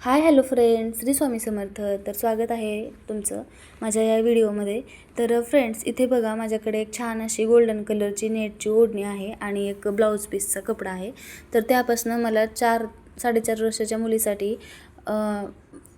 Hi hello friends. Shri Swami Samarth. तर स्वागत आहे तुमचं माझ्या या व्हिडिओमध्ये. तर फ्रेंड्स इथे बघा माझ्याकडे एक छान अशी गोल्डन कलरची नेटची ओढणी आहे आणि एक ब्लाऊज पीसचा कपडा आहे. तर त्यापासून मला चार साडेचार वर्षाच्या मुलीसाठी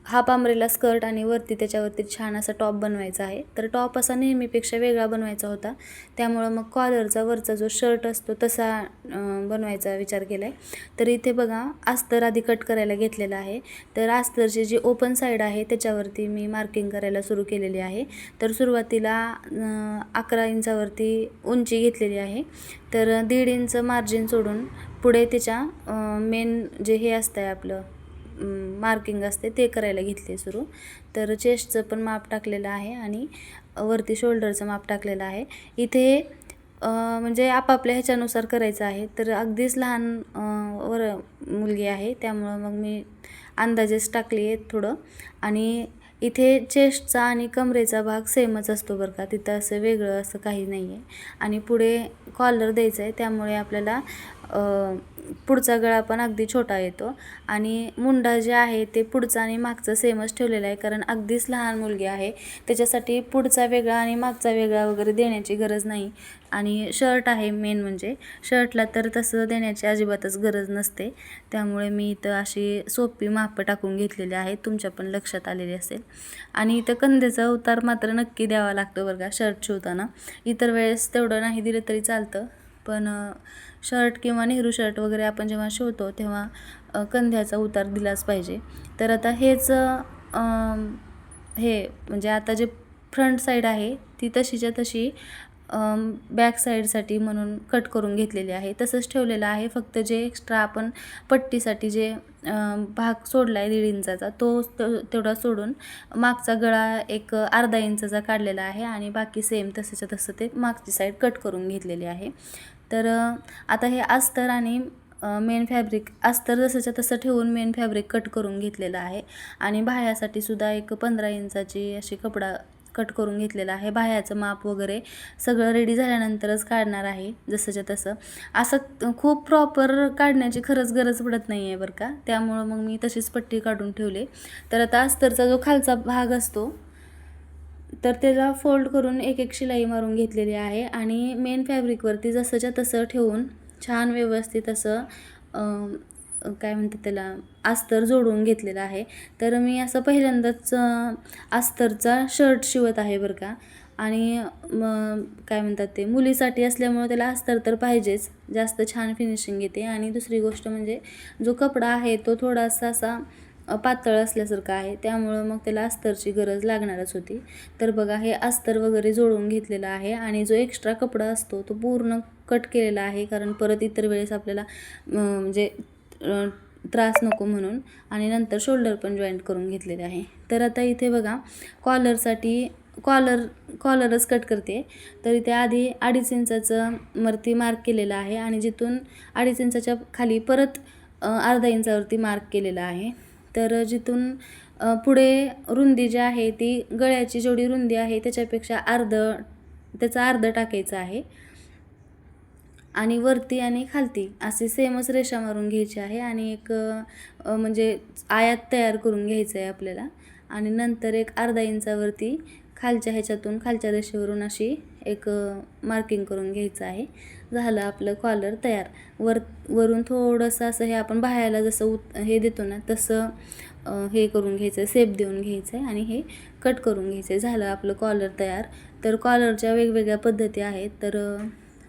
हाफ आंब्रेला स्कर्ट आणि वरती त्याच्यावरती छान असा टॉप बनवायचा आहे. तर टॉप असा नेहमीपेक्षा वेगळा बनवायचा होता. त्यामुळं मग कॉलरचा वरचा जो शर्ट असतो तसा बनवायचा विचार केला आहे तर इथे बघा अस्तर आधी कट करायला घेतलेला आहे. तर अस्तरची जी ओपन साईड आहे त्याच्यावरती मी मार्किंग करायला सुरू केलेली आहे. तर सुरुवातीला अकरा इंचावरती उंची घेतलेली आहे. तर दीड इंच मार्जिन सोडून पुढे त्याच्या मेन जे हे असतं आहे आपलं मार्किंग असते ते करायला घेतले सुरू. तर चेस्टचं पण माप टाकलेलं आहे आणि वरती शोल्डरचं माप टाकलेलं आहे. इथे म्हणजे आपापल्या ह्याच्यानुसार करायचं आहे. तर अगदीच लहान वर मुलगी आहे त्यामुळं मग मी अंदाजेच टाकली आहे थोडं. आणि इथे चेस्टचा आणि कमरेचा भाग सेमच असतो बरं का. तिथं असं वेगळं असं काही नाही आहे आणि पुढे कॉलर द्यायचं आहे त्यामुळे आपल्याला पुढचा गळा पण अगदी छोटा येतो. आणि मुंडा जे आहे ते पुढचा आणि मागचा सेमच ठेवलेला आहे. कारण अगदीच लहान मुलगी आहे. त्याच्यासाठी पुढचा वेगळा आणि मागचा वेगळा वगैरे देण्याची गरज नाही. आणि शर्ट आहे मेन म्हणजे. शर्टला तर तसं देण्याची अजिबातच गरज नसते. त्यामुळे मी इथं अशी सोपी मापं टाकून घेतलेली आहे तुमच्या पण लक्षात आलेली असेल. आणि इथं कंदेचा उतार मात्र नक्की द्यावा लागतो बरं का शर्ट शिवताना. इतर वेळेस तेवढं नाही दिलं तरी चालतं. पण शर्ट किंवा नेहरू शर्ट वगैरे आपण जेव्हा शिवतो तेव्हा कंध्याचा उतार दिलाच पाहिजे. तर आता हेच हे म्हणजे आता जे फ्रंट साईड आहे ती तशीच्या तशी बॅक साईडसाठी म्हणून कट करून घेतलेली आहे. तसंच ठेवलेलं आहे फक्त जे एक्स्ट्रा आपण पट्टीसाठी जे भाग सोडला आहे दीड इंचाचा तो त- तेवढा सोडून मागचा गळा एक अर्धा इंचाचा काढलेला आहे आणि बाकी सेम तसंच्या तसं ते मागची साईड कट करून घेतलेली आहे. तर आता हे अस्तर आणि मेन फॅब्रिक अस्तर जसंच्या तसं ठेवून मेन फॅब्रिक कट करून घेतलेलं आहे. आणि बाह्यासाठी सुद्धा एक पंधरा इंचाची अशी कपडा कट करून घेतलेला आहे. बाह्याचं माप वगैरे सगळं रेडी झाल्यानंतरच काढणार आहे जसंच्या तसं. असं खूप प्रॉपर काढण्याची खरंच गरज पडत नाही आहे बरं का. त्यामुळं मग मी तशीच पट्टी काढून ठेवले. तर आता अस्तरचा जो खालचा भाग असतो तर त्याला फोल्ड करून एक एक शिलाई मारून घेतलेली आहे आणि मेन फॅब्रिकवरती जसंच्या तसं ठेवून छान व्यवस्थित असं काय म्हणतात त्याला अस्तर जोडून घेतलेलं आहे. तर मी असं पहिल्यांदाच अस्तरचा शर्ट शिवत आहे बरं का. आणि मग काय म्हणतात ते मुलीसाठी असल्यामुळं त्याला अस्तर तर पाहिजेच. जास्त छान फिनिशिंग येते. आणि दुसरी गोष्ट म्हणजे जो कपडा आहे तो थोडासा असा पातळ असल्यासारखं आहे. त्यामुळं मग त्याला अस्तरची गरज लागणारच होती. तर बघा हे अस्तर वगैरे जोडून घेतलेलं आहे आणि जो एक्स्ट्रा कपडा असतो तो पूर्ण कट केलेला आहे. कारण परत इतर वेळेस आपल्याला म्हणजे त्रास नको म्हणून आणि नंतर शोल्डर पण जॉईंट करून घेतलेले आहे. तर आता इथे बघा कॉलरसाठी कॉलर कॉलरच कट करते. तर इथे आधी अडीच इंचाचं वरती मार्क केलेलं आहे आणि जिथून अडीच इंचाच्या खाली परत अर्धा इंचावरती मार्क केलेला आहे. तर जिथून पुढे रुंदी जी आहे ती गळ्याची जेवढी रुंदी आहे त्याच्यापेक्षा अर्ध त्याचा अर्ध टाकायचं आहे. आणि वरती आणि खालती असे सेमच रेषा मारून घ्यायची आहे आणि एक म्हणजे आयात तयार करून घ्यायचं आहे आपल्याला. आणि नंतर एक अर्धा इंचावरती खालच्या ह्याच्यातून खालच्या रेषेवरून अशी एक मार्किंग करून घ्यायचं आहे. झालं आपलं कॉलर तयार. वर वरून थोडंसं असं हे आपण बाहेरला जसं उत हे देतो ना तसं हे करून घ्यायचं आहे सेप देऊन घ्यायचं आहे आणि हे कट करून घ्यायचं आहे. झालं आपलं कॉलर तयार. तर कॉलरच्या वेगवेगळ्या पद्धती आहेत. तर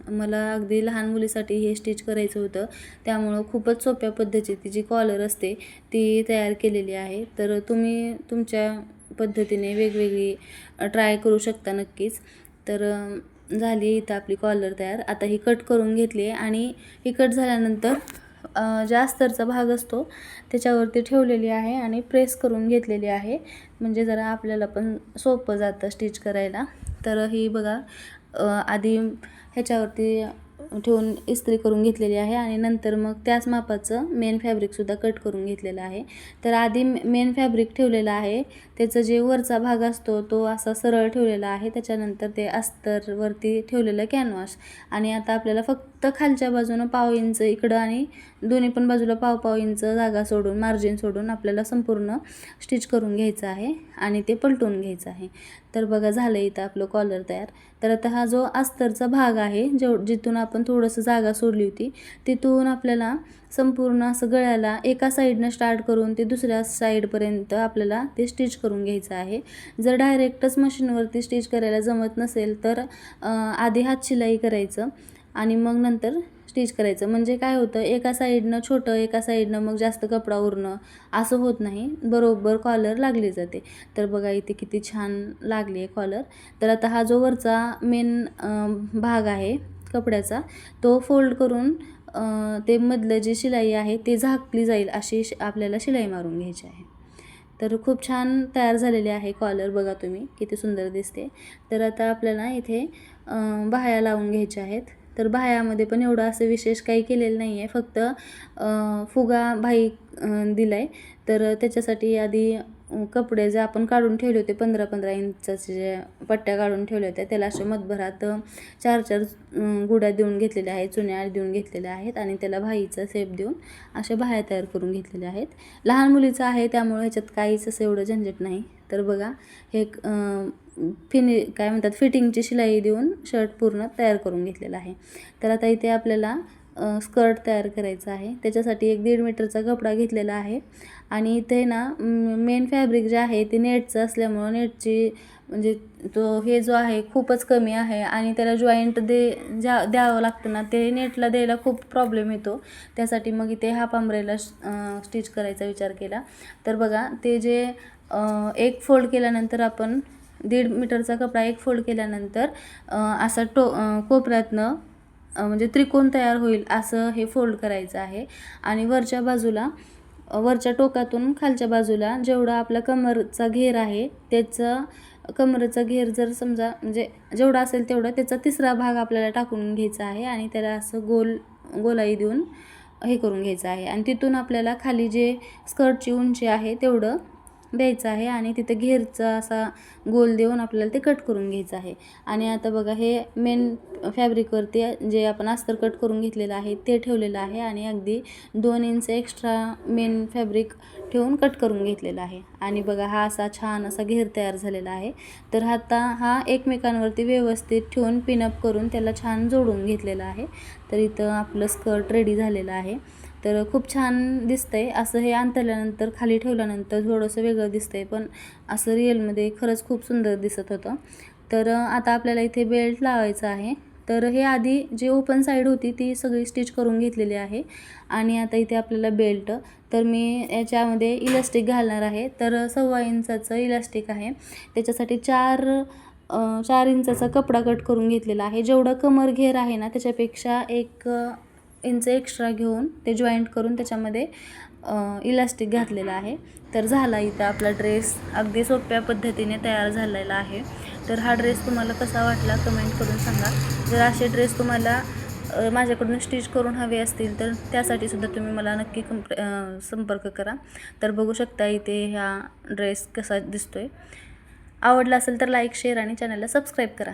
मला अगदी लहान मुलीसाठी हे स्टिच करायचं होतं. त्यामुळं खूपच सोप्या पद्धतीची जी कॉलर असते ती तयार केलेली आहे. तर तुम्ही तुमच्या पद्धतीने वेगवेगळी ट्राय करू शकता नक्कीच. तर झाली इथं आपली कॉलर तयार. आता ही कट करून घेतली आहे आणि ही कट झाल्यानंतर ज्या अस्तरचा भाग असतो त्याच्यावरती ठेवलेली आहे आणि प्रेस करून घेतलेली आहे. म्हणजे जरा आपल्याला पण सोपं जातं स्टिच करायला. तर ही बघा आधी ह्याच्यावरती ठेवून इस्त्री करून घेतलेली आहे आणि नंतर मग त्याच मापाचं मेन फॅब्रिकसुद्धा कट करून घेतलेलं आहे. तर आधी मेन फॅब्रिक ठेवलेलं आहे. त्याचं जे वरचा भाग असतो तो असा सरळ ठेवलेला आहे. त्याच्यानंतर ते अस्तरवरती ठेवलेलं कॅनव्हास आणि आता आपल्याला फक्त फक्त खालच्या बाजूनं पाव इंच इकडं आणि दोन्ही पण बाजूला पाव पाव इंच जागा सोडून मार्जिन सोडून आपल्याला संपूर्ण स्टिच करून घ्यायचं आहे आणि ते पलटून घ्यायचं आहे. तर बघा झालं इथं आपलं कॉलर तयार. तर आता हा जो अस्तरचा भाग आहे जेव जिथून आपण थोडंसं जागा सोडली होती तिथून आपल्याला संपूर्ण असं गळ्याला एका साईडनं स्टार्ट करून ते दुसऱ्या साईडपर्यंत आपल्याला ते स्टिच करून घ्यायचं आहे. जर डायरेक्टच मशीनवरती स्टिच करायला जमत नसेल तर आधी हात शिलाई करायचं आणि मग नंतर स्टिच करायचं. म्हणजे काय होतं एका साईडनं छोटं एका साईडनं मग जास्त कपडा उरणं असं होत नाही. बरोबर कॉलर लागली जाते. तर बघा इथे किती छान लागली आहे कॉलर तर आता हा जो वरचा मेन भाग आहे कपड्याचा तो फोल्ड करून ते मधलं जी शिलाई आहे ते झाकली जाईल अशी आपल्याला शिलाई मारून घ्यायची आहे. तर खूप छान तयार झालेले आहे कॉलर बघा तुम्ही किती सुंदर दिसते. तर आता आपल्याला इथे बाह्या लावून घ्यायच्या आहेत. तर बाह्यामध्ये पण एवढं असं विशेष काही केलेलं नाही आहे. फक्त फुगा भाई दिला आहे तर त्याच्यासाठी आधी कपडे जे आपण काढून ठेवले होते पंधरा पंधरा इंचाचे जे पट्ट्या काढून ठेवल्या होत्या त्याला असे मतभरात चार चार गुड्या देऊन घेतलेल्या आहेत चुन्या देऊन घेतलेल्या आहेत आणि त्याला भाईचा सेप देऊन अशा बाह्या तयार करून घेतलेल्या आहेत. लहान मुलीचं आहे त्यामुळे ह्याच्यात काहीच असं एवढं झंझट नाही. तर बघा हे एक, फिनि काय म्हणतात फिटिंगची शिलाई देऊन शर्ट पूर्ण तयार करून घेतलेला आहे. तर आता इथे आपल्याला स्कर्ट तयार करायचं आहे. त्याच्यासाठी एक दीड मीटरचा कपडा घेतलेला आहे. आणि इथे ना मेन फॅब्रिक जे आहे ते नेटचं असल्यामुळं नेटची म्हणजे तो हे जो आहे खूपच कमी आहे. आणि त्याला जॉईंट दे ज्या द्यावं लागतं ना ते नेटला द्यायला खूप प्रॉब्लेम येतो. त्यासाठी मग इथे हाफ आंब्रेला स्टिच करायचा विचार केला. तर बघा ते जे एक फोल्ड केल्यानंतर आपण दीड मीटरचा कपडा एक फोल्ड केल्यानंतर असा टो कोपऱ्यातनं म्हणजे त्रिकोण तयार होईल असं हे फोल्ड करायचं आहे. आणि वरच्या बाजूला वरच्या टोकातून खालच्या बाजूला जेवढा आपला कमरचा घेर आहे त्याचं कमरेचा घेर जर समजा म्हणजे जेवढा असेल तेवढा त्याचा तिसरा भाग आपल्याला टाकून घ्यायचा आहे आणि त्याला असं गोल गोलाई देऊन हे करून घ्यायचं आहे. आणि तिथून आपल्याला खाली जे स्कर्टची उंची आहे तेवढं द्यायचं आहे आणि तिथं घेरचा असा गोल देऊन आपल्याला ते कट करून घ्यायचं आहे. आणि आता बघा हे मेन फॅब्रिकवरती जे आपण अस्तर कट करून घेतलेलं आहे ते ठेवलेलं आहे आणि अगदी दोन इंच एक्स्ट्रा मेन फॅब्रिक ठेवून कट करून घेतलेला आहे. आणि बघा हा असा छान असा घेर तयार झालेला आहे. तर आता हा एकमेकांवरती व्यवस्थित ठेवून पिनअप करून त्याला छान जोडून घेतलेला आहे. तर इथं आपलं स्कर्ट रेडी झालेलं आहे. तर खूप छान दिसतंय. असं हे अंतरल्यानंतर खाली ठेवल्यानंतर थोडंसं वेगळं दिसतंय पण असं रिअलमध्ये खरंच खूप सुंदर दिसत होतं. तर आता आपल्याला इथे बेल्ट लावायचा आहे. तर हे आधी जे ओपन साईड होती ती सगळी स्टिच करून घेतलेली आहे. आणि आता इथे आपल्याला बेल्ट. तर मी याच्यामध्ये इलास्टिक घालणार आहे. तर सव्वा इंचाचं इलास्टिक आहे. त्याच्यासाठी चार चार इंचाचा कपडा कट करून घेतलेला आहे. जेवढं कमर घेर आहे ना त्याच्यापेक्षा एक इंच एक्स्ट्रा घेऊन ते जॉईंट करून त्याच्यामध्ये इलास्टिक घातलेलं आहे. तर झाला इथं आपला ड्रेस. अगदी सोप्या पद्धतीने तयार झालेला आहे. तर हा ड्रेस तुम्हाला कसा वाटला कमेंट करून सांगा. जर असे ड्रेस तुम्हाला माझ्याकडून स्टिच करून हवे असतील तर त्यासाठी सुद्धा तुम्ही मला नक्की कंप संपर्क करा. तर बघू शकता इथे ह्या ड्रेस कसा दिसतोय. आवडला असेल तर लाईक शेअर आणि चॅनलला सबस्क्राईब करा.